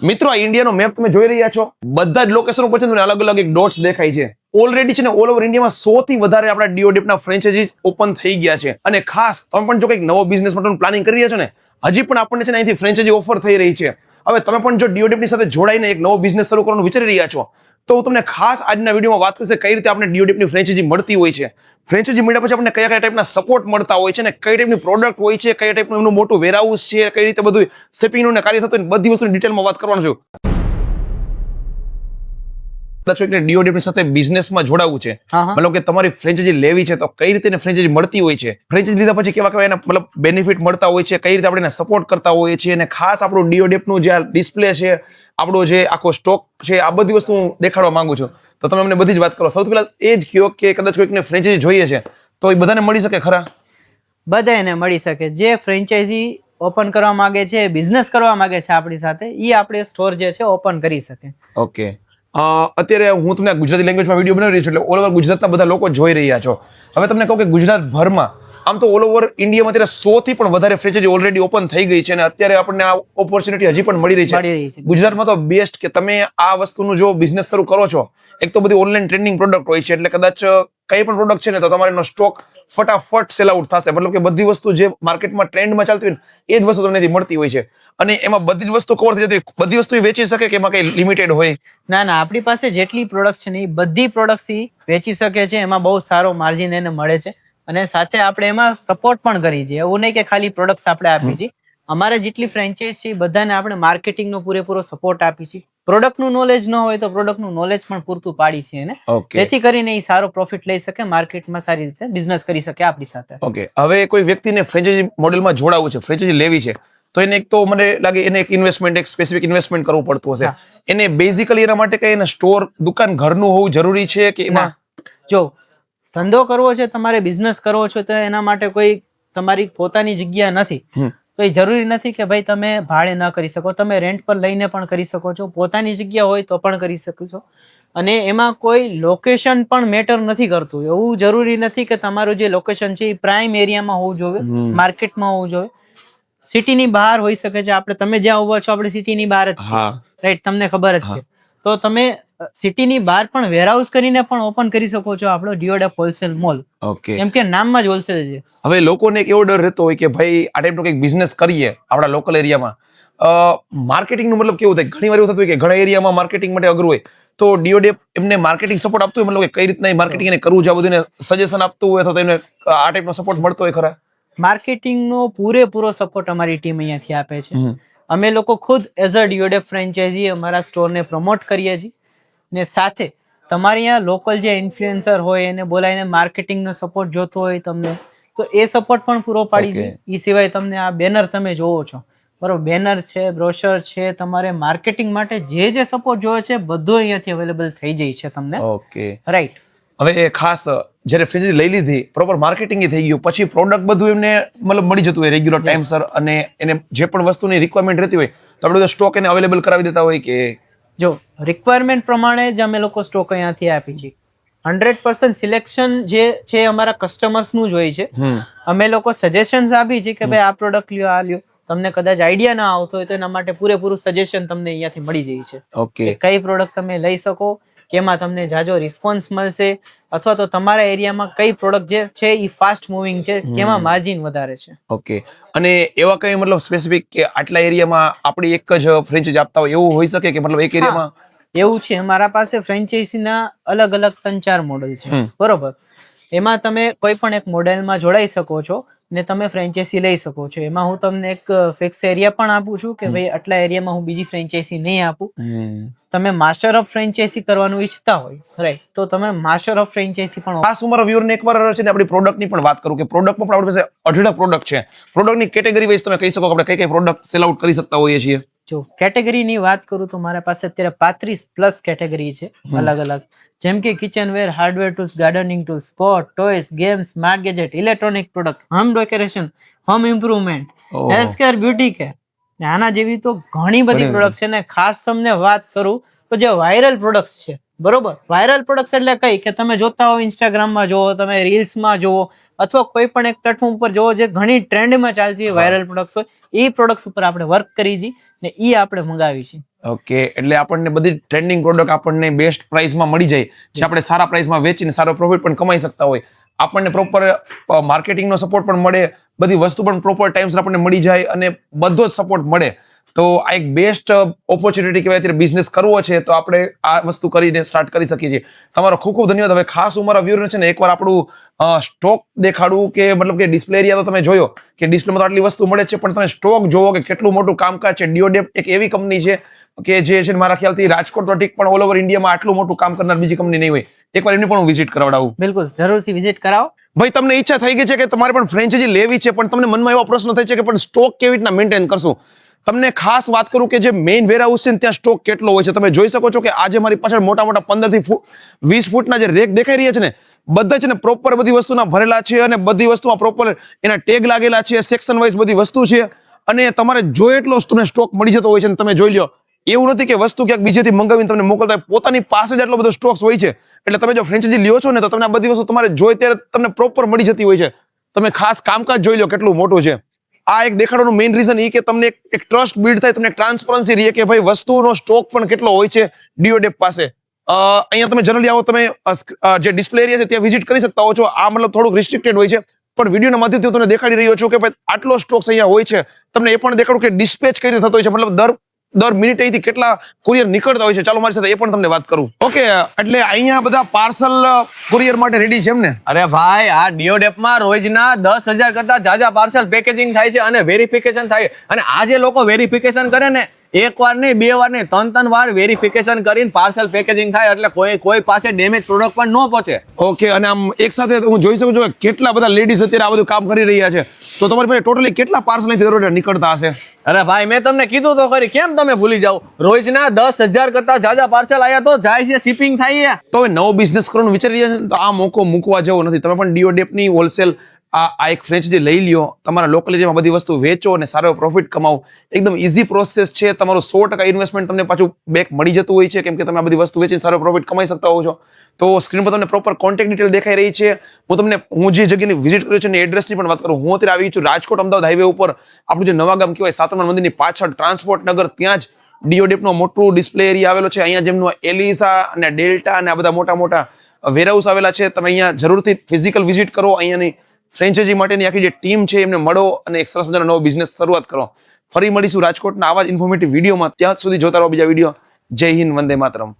મિત્રો, આ ઇન્ડિયાનો મેપ તમે જોઈ રહ્યા છો. બધા જ લોકેશન ઉપર છે તમને અલગ અલગ એક ડોટ્સ દેખાય છે. ઓલરેડી છે ને ઓલ ઓવર ઇન્ડિયામાં સૌથી વધારે આપણા ડીઓડીપના ફ્રેન્ચાઇઝીસ ઓપન થઈ ગયા છે. અને ખાસ, તમે પણ જો કંઈક નવો બિઝનેસ માટેનું પ્લાનિંગ કરી રહ્યા છો ને, હજી પણ આપણને છે ને અહીંથી ફ્રેન્ચાઇઝી ઓફર થઈ રહી છે. હવે તમે પણ જો ડીઓડીપની સાથે જોડાઈને એક નવો બિઝનેસ શરૂ કરવાનું વિચારી રહ્યા છો તો હું તમને ખાસ આજના વિડીયોમાં વાત કરીશ કઈ રીતે આપણે ડીઓડીપની ફ્રેન્ચાઇઝી મળતી હોય છે. ફ્રેન્ચાઇઝી મળ્યા પછી આપણને કયા કયા ટાઈપના સપોર્ટ મળતા હોય છે અને કઈ ટાઈપની પ્રોડક્ટ હોય છે કયા ટાઈપનું એમનું મોટું વેરહાઉસ છે કઈ રીતે બધું શિપિંગનું કાર્ય થતું બધી વસ્તુની ડિટેલમાં વાત કરવાનું છું. ડીઓડીપની સાથે બિઝનેસમાં જોડાવવું છે. મતલબ કે તમારી ફ્રેન્ચાઇઝી લેવી છે તો કઈ રીતે ફ્રેન્ચાઇઝી મળતી હોય છે? ફ્રેન્ચાઇઝી લીધા પછી કેવા કેવા એના મતલબ બેનિફિટ મળતા હોય છે કઈ રીતે આપણે એને સપોર્ટ કરતા હોઈએ છીએ અને ખાસ આપણું ડીઓડીપનું જે ડિસ્પ્લે છે આપણો જે આખો સ્ટોક છે આ બધી વસ્તુ હું દેખાડવા માંગુ છું. તો તમે અમને બધી જ વાત કરો. સૌથી પહેલા એ જ કહો કે કદાચ કોઈકને ફ્રેન્ચાઇઝી જોઈએ છે તો એ બધાને મળી શકે ખરા? બધાને મળી શકે. જે ફ્રેન્ચાઇઝી ઓપન કરવા માંગે છે બિઝનેસ કરવા માંગે છે આપણી સાથે એ આપણે સ્ટોર જે છે ઓપન કરી શકે. ઓકે અત્યારે હું તમને ગુજરાતી લેંગ્વેજમાં વીડિયો બનાવી રહ્યો છું એટલે ઓલ ઓવર ગુજરાતના બધા લોકો જોઈ રહ્યા છો. હવે તમને કહું કે ગુજરાતભરમાં આમ તો ઓલ ઓવર ઇન્ડિયામાં અત્યારે સો થી પણ વધારે ફ્રેન્ચાઇઝી ઓલરેડી ઓપન થઈ ગઈ છે અને અત્યારે આપણને આ ઓપોર્ચ્યુનિટી હજી પણ મળી રહી છે. રહી છે. ગુજરાતમાં તો બેસ્ટ કે તમે આ વસ્તુનું જો બિઝનેસ શરૂ કરો છો એક તો બધી ઓનલાઈન ટ્રેન્ડિંગ પ્રોડક્ટ હોય છે એટલે કદાચ કઈ પણ પ્રોડક્ટ છે ને તો તમારે એનો સ્ટોક ફટાફટ સેલ આઉટ થશે. મતલબ કે બધી વસ્તુ જે માર્કેટમાં ટ્રેન્ડમાં ચાલતી હોય એ જ વસ્તુ તમને મળતી હોય છે. અને એમાં બધી જ વસ્તુ કવર થઈ જતી બધી વસ્તુ વેચી શકે કે એમાં કઈ લિમિટેડ હોય? ના ના આપણી પાસે જેટલી પ્રોડક્ટ છે ને એ બધી પ્રોડક્ટ્સ એ વેચી શકે છે એમાં બહુ સારો માર્જિન એને મળે છે. અને સાથે આપણે એમાં સપોર્ટ પણ કરી છે. એવું નહીં કે ખાલી પ્રોડક્ટ્સ આપણે આપી છીએ અમારે જેટલી ફ્રેન્ચાઇઝ છે બધાને આપણે માર્કેટિંગનો પૂરેપૂરો સપોર્ટ આપી છીએ પ્રોડક્ટનું નોલેજ ન હોય તો પ્રોડક્ટનું નોલેજ પણ પૂરતું પાડી છે એને. જેથી કરીને એ સારો પ્રોફિટ લઈ શકે માર્કેટમાં સારી રીતે બિઝનેસ કરી શકે આપણી સાથે. ઓકે હવે કોઈ વ્યક્તિને ફ્રેન્ચાઇઝી મોડેલમાં જોડાવવું છે ફ્રેન્ચાઇઝી લેવી છે તો એને એક તો મને લાગે એને એક ઇન્વેસ્ટમેન્ટ એક સ્પેસિફિક ઇન્વેસ્ટમેન્ટ કરવું પડતું હશે. એને બેઝિકલી એના માટે કઈ એને સ્ટોર દુકાન ઘરનું હોવું જરૂરી છે કે એમાં? જો ધંધો કરવો છે તમારે બિઝનેસ કરવો છે તો એના માટે કોઈ તમારી પોતાની જગ્યા નથી. તો એ જરૂરી નથી કે ભાઈ તમે ભાડે ન કરી શકો. તમે રેન્ટ પર લઈને પણ કરી શકો છો. પોતાની જગ્યા હોય તો પણ કરી શકો છો. અને એમાં કોઈ લોકેશન પણ મેટર નથી કરતું. એવું જરૂરી નથી કે તમારું જે લોકેશન છે એ પ્રાઇમ એરિયામાં હોવું જોઈએ. માર્કેટમાં હોવું જોઈએ. સિટીની બહાર હોઈ શકે છે. આપણે તમે જ્યાં ઊભા છો આપણે સિટીની બહાર જ છે રાઈટ તમને ખબર જ છે. તો તમે સિટીની બહાર પણ વેરહાઉસ કરીને પણ ઓપન કરી શકો છો આપણો ડિયોડેપ હોલસેલ મોલ ઓકે એમ કે નામમાં જ હોલસેલ છે. હવે લોકોને એક એવો ડર રહેતો હોય કે ભાઈ આ ટાઈપનો કંઈક બિઝનેસ કરીએ આપણા લોકલ એરિયામાં માર્કેટિંગનું મતલબ કેવું થાય? ઘણી વાર એવું થતું હોય કે ઘણા એરિયામાં માર્કેટિંગ માટે અઘરું હોય. તો ડીઓડે એમને માર્કેટિંગ સપોર્ટ આપતું હોય? મતલબ કે કઈ રીતના માર્કેટિંગ એને કરવું છે? આ બધું સજેશન આપતું હોય અથવા તો એને આ ટાઈપનો સપોર્ટ મળતો હોય ખરા? માર્કેટિંગનો પૂરેપૂરો સપોર્ટ અમારી ટીમ અહીંયાથી આપે છે. અમે લોકો ખુદ એઝ અ ડીઓડેપ ફ્રેન્ચાઇઝી અમારા સ્ટોરને પ્રમોટ કરીએ છીએ. ને સાથે તમારે અહીંયા લોકલ જે ઇન્ફ્લુએન્સર હોય એને બોલાવીને માર્કેટિંગનો સપોર્ટ જોતો હોય તમને તો એ સપોર્ટ પણ પૂરો પાડી છે. એ સિવાય તમને આ બેનર તમે જોવો છો. બરોબર બેનર છે બ્રોશર છે તમારે માર્કેટિંગ માટે જે જે સપોર્ટ જોવે છે બધું અહીંયાથી અવેલેબલ થઈ જાય છે તમને. ઓકે રાઈટ હવે એ ખાસ જ્યારે ફ્રેન્ચાઇઝી લઈ લીધી પ્રોપર માર્કેટિંગ થઈ ગયું પછી પ્રોડક્ટ બધું એમને મતલબ મળી જતું હોય રેગ્યુલર ટાઈમસર અને એને જે પણ વસ્તુની રિક્વાયરમેન્ટ રહેતી હોય તો આપણે સ્ટોક એને અવેલેબલ કરાવી દેતા હોય કે જો રિક્વાયરમેન્ટ પ્રમાણે જ અમે લોકો સ્ટોક અહીંયાથી આપી છીએ. હંડ્રેડ પર્સન્ટ સિલેક્શન જે છે અમારા કસ્ટમર્સનું જ હોય છે. અમે લોકો સજેશન્સ આપી છીએ કે ભાઈ આ પ્રોડક્ટ લ્યો આ લ્યો. તમને કદાચ આઈડિયા ના આવતો હોય તો એના માટે પૂરેપૂરું સજેશન તમને અહીંયાથી મળી જાય છે. ઓકે કઈ પ્રોડક્ટ તમે લઈ શકો કેમાં તમને જાજો રિસ્પોન્સ મળશે અથવા તો તમારા એરિયામાં કઈ પ્રોડક્ટ જે છે એ ફાસ્ટ મૂવિંગ છે કેમાં માર્જિન વધારે છે? ઓકે. અને એવા કઈ મતલબ સ્પેસિફિક કે આટલા એરિયામાં આપણી એક જ ફ્રેન્ચાઇઝ આપતા હોય એવું હોઈ શકે કે મતલબ એક એરિયામાં? એવું છે મારા પાસે ફ્રેન્ચાઇઝીના અલગ અલગ ત્રણ ચાર મોડલ છે. બરોબર. એમાં તમે કોઈ પણ એક મોડેલમાં જોડાઈ શકો છો. ને તમે ફ્રેન્ચાઇઝી લઈ શકો છો. એમાં હું તમને એક ફિક્સ એરિયા પણ આપું છું કે ભાઈ આટલા એરિયામાં હું બીજી ફ્રેન્ચાઇઝી નહીં આપું. તમે માસ્ટર ઓફ ફ્રેન્ચાઇઝી કરવાનું ઈચ્છતા હોય રાઈટ તો તમે માસ્ટર ઓફ ફ્રેન્ચાઇઝી પણ ખાસ ઉમર મારા વ્યુઅરને એકવાર છે ને આપણી પ્રોડક્ટની પણ વાત કરું કે પ્રોડક્ટમાં પણ આપણી પાસે અઢળક પ્રોડક્ટ છે. પ્રોડક્ટની કેટેગરી વાઇઝ તમે કહી શકો આપણે કઈ કઈ પ્રોડક્ટ સેલ આઉટ કરી શકતા હોઈએ છીએ. જો કેટેગરીની વાત કરું તો મારા પાસે અત્યારે પાંત્રીસ પ્લસ કેટેગરી છે અલગ અલગ જેમ કે kitchen ware hardware tools gardening tools sport toys games smart gadget electronic product home decoration home improvement health care beauty care આના જેવી તો ઘણી બધી પ્રોડક્ટ છે ને ખાસ તમને વાત કરું તો જે વાયરલ પ્રોડક્ટ્સ છે બરોબર? વાયરલ પ્રોડક્ટ્સ એટલે કઈ? કે તમે જોતા હો ઇન્સ્ટાગ્રામમાં જોવો તમે રીલ્સમાં જોવો અથવા કોઈ પણ એક પ્લેટફોર્મ ઉપર જોવો જે ઘણી ટ્રેન્ડમાં ચાલતી હોય વાયરલ પ્રોડક્ટ્સ હોય એ પ્રોડક્ટ્સ ઉપર આપણે વર્ક કરી છીએ ને એ આપણે મંગાવી છીએ ઓકે એટલે આપણને બધી ટ્રેન્ડિંગ પ્રોડક્ટ આપણને બેસ્ટ પ્રાઇસમાં મળી જાય જે આપણે સારા પ્રાઇસમાં વેચીને સારો પ્રોફિટ પણ કમાઈ શકતા હોય. આપણને પ્રોપર માર્કેટિંગનો સપોર્ટ પણ મળે, બધી વસ્તુ પણ પ્રોપર ટાઈમ્સ આપણને મળી જાય અને બધો જ સપોર્ટ મળે. તો આ એક બેસ્ટ ઓપોર્ચ્યુનિટી કહેવાય ત્યારે બિઝનેસ કરવો છે, તો આપણે આ વસ્તુ કરીને સ્ટાર્ટ કરી શકીએ છીએ. તમારો ખૂબ ખૂબ ધન્યવાદ. હવે ખાસ ઉમારા મારા છે ને, એકવાર આપણું સ્ટોક દેખાડું કે મતલબ કે ડિસ્પ્લે એરિયા તો તમે જોયો કે ડિસ્પ્લેમાં તો આટલી વસ્તુ મળે છે, પણ તમે સ્ટોક જોવો કે કેટલું મોટું કામકાજ છે. ડિયોડેપ એક એવી કંપની છે કે જે છે મારા ખ્યાલથી રાજકોટ ઠીક પણ ઓલ ઓવર ઇન્ડિયામાં આટલું મોટું કામ કરનાર બીજી કંપની નહીં હોય. એકવાર એમની પણ હું વિઝિટ કરાવડાવું. બિલકુલ જરૂરથી વિઝિટ કરાવો. ભાઈ તમને ઈચ્છા થઈ ગઈ છે કે તમારે પણ ફ્રેન્ચાઇઝી લેવી છે પણ તમને મનમાં એવો પ્રશ્ન થાય છે કે પણ સ્ટોક કેવી રીતના મેન્ટેન કરશું? તમને ખાસ વાત કરું કે જે મેઇન વેરહાઉસ છે ને ત્યાં સ્ટોક કેટલો હોય છે? તમે જોઈ શકો છો કે આજે મારી પાછળ મોટા મોટા પંદરથી વીસ ફૂટના જે રેક દેખાઈ રહ્યા છે ને બધા છે ને પ્રોપર બધી વસ્તુના ભરેલા છે અને બધી વસ્તુમાં પ્રોપર એના ટેગ લાગેલા છે સેક્શન વાઇઝ બધી વસ્તુ છે. અને તમારે જોઈએ એટલો તમને સ્ટોક મળી જતો હોય છે તમે જોઈ લો એવું નથી કે વસ્તુ ક્યાંક બીજેથી મંગાવીને તમને મોકલતા પોતાની પાસે જ આટલો બધો સ્ટોક્સ હોય છે. એટલે તમે જો ફ્રેન્ચાઇઝી લ્યો છો ને, તો તમને આ બધી વસ્તુ તમારે જોઈ ત્યારે તમને પ્રોપર મળી જતી હોય છે. તમે ખાસ કામકાજ જોઈ લો કેટલું મોટું છે. આ એક દેખાડવાનું મેઇન રીઝન એ કે તમને એક ટ્રસ્ટ બિલ્ડ થાય, તમને ટ્રાન્સપરન્સી રહે કે ભાઈ વસ્તુનો સ્ટોક પણ કેટલો હોય છે ડીઓડેપ પાસે. અહીંયા તમે જનરલી આવો, તમે જે ડિસ્પ્લે એરિયા છે ત્યાં વિઝિટ કરી શકતા હો છો. આ મતલબ થોડુંક રિસ્ટ્રિક્ટેડ હોય છે. પણ વિડીયોના માધ્યમથી હું તમને દેખાડી રહ્યો છું કે ભાઈ આટલો સ્ટોક્સ અહીંયા હોય છે. તમને એ પણ દેખાડું કે ડિસ્પેચ કઈ રીતે થતો હોય છે. મતલબ દર દર મિનિટ અહીંથી કેટલા કુરિયર નીકળતા હોય છે? ચાલો મારી સાથે એ પણ તમને વાત કરું. ઓકે એટલે અહીંયા બધા પાર્સલ કુરિયર માટે રેડી છે એમ ને? અરે ભાઈ, આ ડીઓડેપમાં રોજના દસ હજાર કરતા જાજા પાર્સલ પેકેજિંગ થાય છે અને વેરિફિકેશન થાય અને આ જે લોકો વેરિફિકેશન કરે ને એક વાર નહીં બે વાર નહીં ત્રણ ત્રણ વાર વેરિફિકેશન કરીને પાર્સલ પેકેજિંગ થાય એટલે કોઈ કોઈ પાસે ડેમેજ પ્રોડક્ટ પણ ન પહોંચે. ઓકે અને આમ એક સાથે હું જોઈ શકું છું કેટલા બધા લેડીઝ અત્યારે આ બધું કામ કરી રહ્યા છે. તો તમારી પાસે ટોટલી કેટલા પાર્સલ દરરોજ નીકળતા હશે? અરે ભાઈ મેં તમને કીધું તો ખરી. કેમ તમે ભૂલી જાઓ? રોજના દસ હજાર કરતા જાજા પાર્સલ આવ્યા તો જાય છે શિપિંગ થાય છે. તો હવે નવો બિઝનેસ કરવાનું વિચારી રહ્યા છે તો આ મોકો મૂકવા જેવો નથી. તમે પણ ડીઓડેપની હોલસેલ આ આ એક ફ્રેન્ચાઇઝી લઈ લ્યો, તમારા લોકલ એરિયામાં બધી વસ્તુ વેચો અને સારો પ્રોફિટ કમાવો. એકદમ ઇઝી પ્રોસેસ છે, તમારું સો ટકા ઇન્વેસ્ટમેન્ટ તમને પાછું બેક મળી જતું હોય છે, કેમ કે તમે આ બધી વસ્તુ વેચીને સારો પ્રોફિટ કમાઈ શકતા હો છો. તો સ્ક્રીન પર તમને પ્રોપર કોન્ટેક્ટ ડિટેલ દેખાઈ રહી છે. હું તમને, હું જે જગ્યાની વિઝિટ કર્યો છું એની એડ્રેસની પણ વાત કરું. હું અત્યારે આવી છું રાજકોટ અમદાવાદ હાઈવે ઉપર. આપણું જે નવા ગામ કહેવાય સાતમા મંદિરની પાછળ ટ્રાન્સપોર્ટ નગર, ત્યાં જ ડીઓડેપનો મોટું ડિસ્પ્લે એરિયા આવેલો છે. અહીંયા જેમનું એલિસા અને ડેલ્ટા અને આ બધા મોટા મોટા વેરહાઉસ આવેલા છે. તમે અહીંયા જરૂરથી ફિઝિકલ વિઝિટ કરો અહીંયાની. ફ્રેન્ચાઇઝી માટેની આખી જે ટીમ છે, એમને મળો અને એક સરસ મજાનો નવો બિઝનેસ શરૂઆત કરો. ફરી મળીશું રાજકોટના આવા જ ઇન્ફોર્મેટિવ વિડીયોમાં. ત્યાં સુધી જોતા રહો બીજા વીડિયો. જય હિન્દ, વંદે માતરમ.